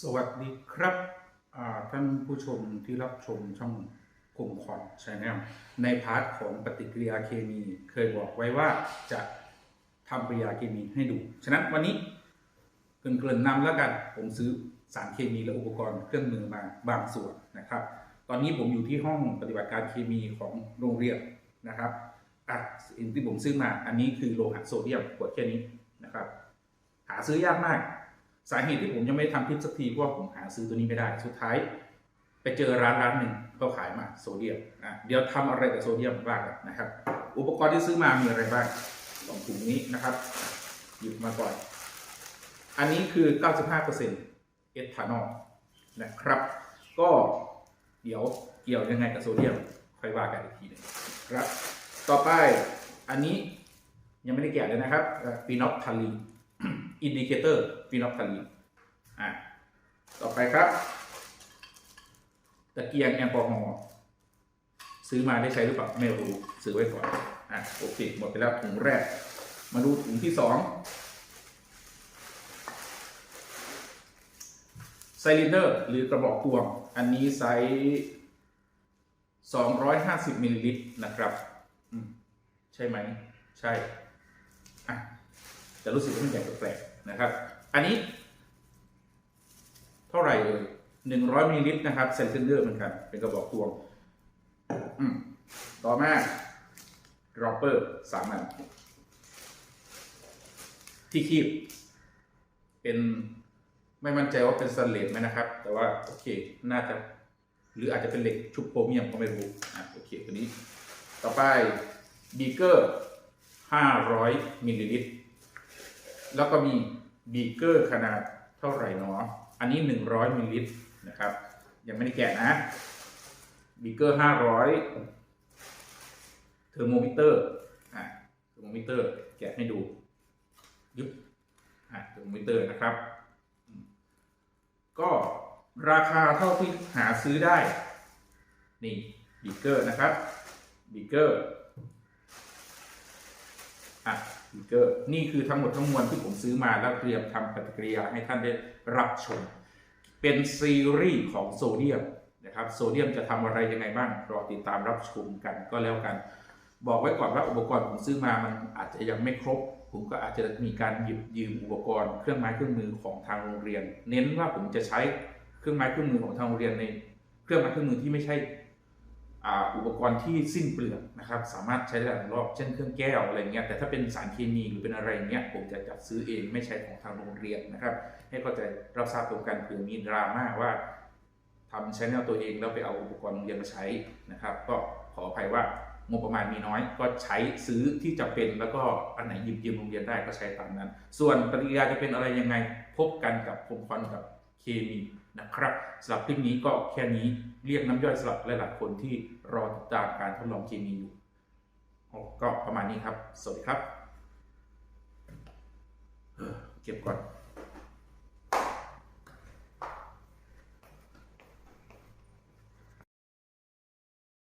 สวัสดีครับท่านผู้ชมที่รับชมช่องคมคอนชาแนลในพาร์ทของปฏิกิริยาเคมี เคยบอกไว้ว่าจะทำปฏิกิริยาเคมีให้ดู ฉะนั้นวันนี้เกริ่นๆนำแล้วกัน ผมซื้อสารเคมีและอุปกรณ์เครื่องมือมาบางส่วนนะครับ ตอนนี้ผมอยู่ที่ห้องปฏิบัติการเคมีของโรงเรียนนะครับอะสิ่งที่ผมซื้อมาอันนี้คือโลหะโซเดียมขวดแค่นี้นะครับ หาซื้อยากมาก สาเหตุที่ผมยังไม่ทำคลิปสักทีเพราะผมหาซื้อตัวนี้ไม่ได้ สุดท้าย ไปเจอร้านร้านหนึ่งเขาขายมาโซเดียมอะเดี๋ยวทำอะไรกับโซเดียมบ้างนะครับ อุปกรณ์ที่ซื้อมามีอะไรบ้างสองถุงนี้นะครับ หยิบมาก่อน อันนี้คือ 95%เอทานอลนะครับ ก็เดี๋ยวเกี่ยวยังไงกับโซเดียมค่อยว่ากันอีกทีหนึงครับ ต่อไปอันนี้ยังไม่ได้แกะเลยนะครับฟีนอลทาลีน อินดิเคเตอร์ฟีนอลทาลีนอะต่อไปครับ ตะเกียงแอลกอฮอล์ซื้อมาได้ใช้หรือเปล่าไม่รู้ซื้อไว้ก่อนอะโอเคหมดไปแล้วถุงแรก มาดูถุงที่สองไซลินเดอร์หรือกระบอกตวง อันนี้ไซส์250มิลลิลิตรนะครับ ใช่ไหม ใช่ อะ จะรู้สึกว่ามันใหญ่แปลกๆนะครับ อันนี้ เท่าไหร่เลยหนึ่งร้อยมิลลิลิตรนะครับเซนเซนเดอร์เหมือนกันเป็นกระบอกตวงต่อมาดรอปเปอร์สามอัน ที่คีบ เป็นไม่มั่นใจว่าเป็นสแตนเลสไหมนะครับ แต่ว่าโอเค น่าจะ หรืออาจจะเป็นเหล็กชุบโครเมียมก็ไม่รู้อะโอเคตัวนี้ ต่อไปบีเกอร์500มิลลิลิตร แล้วก็มีบีเกอร์ขนาดเท่าไหร่เนาะอันนี้ 100มิลลิลิตรนะครับ ยังไม่ได้แกะนะบีเกอร์500เทอร์โมมิเตอร์อะเทอร์โมมิเตอร์แกะให้ดูยึบอะเทอร์โมมิเตอร์นะครับ ก็ราคาเท่าที่หาซื้อได้ นี่บีเกอร์นะครับบีเกอร์อะ บีเกอร์ นี่คือทั้งหมดทั้งมวลที่ผมซื้อมาแล้วเตรียมทำปฏิกิริยาให้ท่านได้รับชม เป็นซีรีส์ของโซเดียมนะครับโซเดียมจะทำอะไรยังไงบ้างรอติดตามรับชมกันก็แล้วกัน บอกไว้ก่อนว่าอุปกรณ์ผมซื้อมามันอาจจะยังไม่ครบ ผมก็อาจจะมีการหยิบยืมอุปกรณ์เครื่องไม้เครื่องมือของทางโรงเรียน เน้นว่าผมจะใช้เครื่องไม้เครื่องมือของทางโรงเรียนใน เครื่องไม้เครื่องมือที่ไม่ใช่ อุปกรณ์ที่สิ้นเปลืองนะครับ สามารถใช้ได้หลายรอบเช่นเครื่องแก้วอะไรเงี้ยแต่ถ้าเป็นสารเคมีหรือเป็นอะไรเงี้ยผมจะจัดซื้อเองไม่ใช่ของทางโรงเรียนนะครับ ให้เข้าใจรับทราบตรงกันเผื่อมีดราม่าว่าทำใช้แนวตัวเองแล้วไปเอาอุปกรณ์โรงเรียนมาใช้นะครับ ก็ขออภัยว่างบประมาณมีน้อย ก็ใช้ซื้อที่จะเป็นแล้วก็อันไหนยิบยืมโรงเรียนได้ก็ใช้ตามนั้น ส่วนปฏิกิริยาจะเป็นอะไรยังไงพบกันกับคมควันกับ เคมีนะครับสำหรับคลิปนี้ก็แค่นี้เรียกน้ำย่อยสำหรับหลายๆคนที่รอติดตามการทดลองเคมีอยู่ก็ประมาณนี้ครับ สวัสดีครับ เก็บก่อน